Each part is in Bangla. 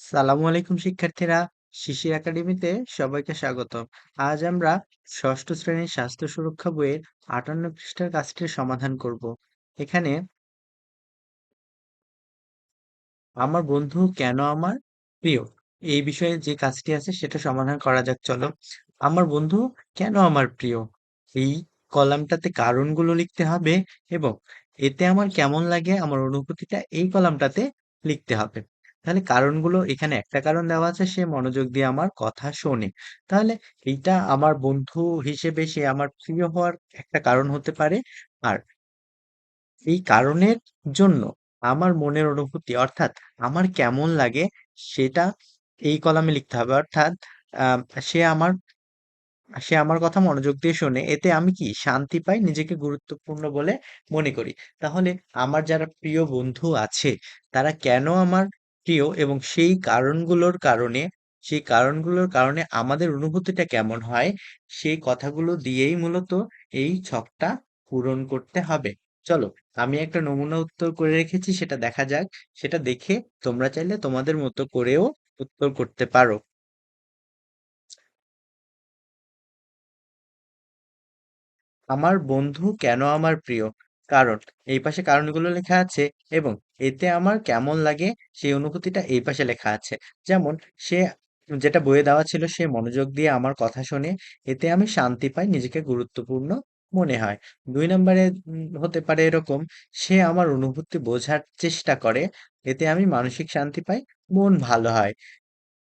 সালামু আলাইকুম, শিক্ষার্থীরা। শিশির একাডেমিতে সবাইকে স্বাগত আজ আমরা ষষ্ঠ শ্রেণির স্বাস্থ্য সুরক্ষা বইয়ের আটান্ন পৃষ্ঠার কাজটির সমাধান করব। এখানে আমার বন্ধু কেন আমার প্রিয়? এই বিষয়ে যে কাজটি আছে সেটা সমাধান করা যাক, চলো। আমার বন্ধু কেন আমার প্রিয়? এই কলামটাতে কারণগুলো লিখতে হবে এবং এতে আমার কেমন লাগে? আমার অনুভূতিটা এই কলামটাতে লিখতে হবে। তাহলে কারণগুলো এখানে একটা কারণ দেওয়া আছে সে মনোযোগ দিয়ে আমার কথা শোনে। তাহলে এইটা আমার বন্ধু হিসেবে সে আমার প্রিয় হওয়ার একটা কারণ হতে পারে। আর এই কারণের জন্য আমার মনের অনুভূতি অর্থাৎ আমার কেমন লাগে সেটা এই কলামে লিখতে হবে। অর্থাৎ আহ, সে আমার সে আমার কথা মনোযোগ দিয়ে শোনে। এতে আমি কি শান্তি পাই? নিজেকে গুরুত্বপূর্ণ বলে মনে করি। তাহলে আমার যারা প্রিয় বন্ধু আছে তারা কেন আমার প্রিয় এবং সেই কারণগুলোর কারণে, সেই কারণগুলোর কারণে আমাদের অনুভূতিটা কেমন হয়, সেই কথাগুলো দিয়েই মূলত এই ছকটা পূরণ করতে হবে। চলো, আমি একটা নমুনা উত্তর করে রেখেছি, সেটা দেখা যাক। সেটা দেখে তোমরা চাইলে তোমাদের মতো করেও উত্তর করতে পারো। আমার বন্ধু কেন আমার প্রিয়? কারণ এই পাশে কারণগুলো লেখা আছে এবং এতে আমার কেমন লাগে সেই অনুভূতিটা এই পাশে লেখা আছে। যেমন সে যেটা বইয়ে দেওয়া ছিল সে মনোযোগ দিয়ে আমার কথা শোনে, এতে আমি শান্তি পাই, নিজেকে গুরুত্বপূর্ণ মনে হয়। দুই নম্বরে হতে পারে এরকম, সে আমার অনুভূতি বোঝার চেষ্টা করে, এতে আমি মানসিক শান্তি পাই, মন ভালো হয়।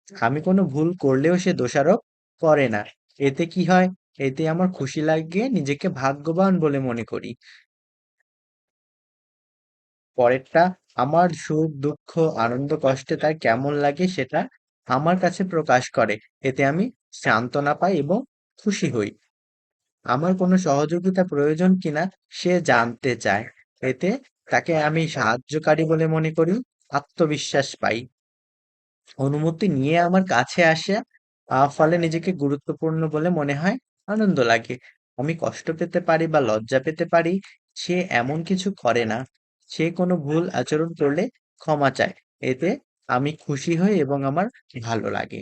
আমি কোনো ভুল করলেও সে দোষারোপ করে না। এতে কি হয়? এতে আমার খুশি লাগে নিজেকে ভাগ্যবান বলে মনে করি। পরেরটা, আমার সুখ, দুঃখ, আনন্দ, কষ্টে তার কেমন লাগে সেটা আমার কাছে প্রকাশ করে। এতে আমি সান্ত্বনা পাই এবং খুশি হই। আমার কোনো সহযোগিতা প্রয়োজন কিনা সে জানতে চায়। এতে তাকে আমি সাহায্যকারী বলে মনে করি, আত্মবিশ্বাস পাই। অনুমতি নিয়ে আমার কাছে আসে ফলে নিজেকে গুরুত্বপূর্ণ বলে মনে হয়, আনন্দ লাগে। আমি কষ্ট পেতে পারি বা লজ্জা পেতে পারি, সে এমন কিছু করে না। সে কোনো ভুল আচরণ করলে ক্ষমা চায়। এতে আমি খুশি হই এবং আমার ভালো লাগে।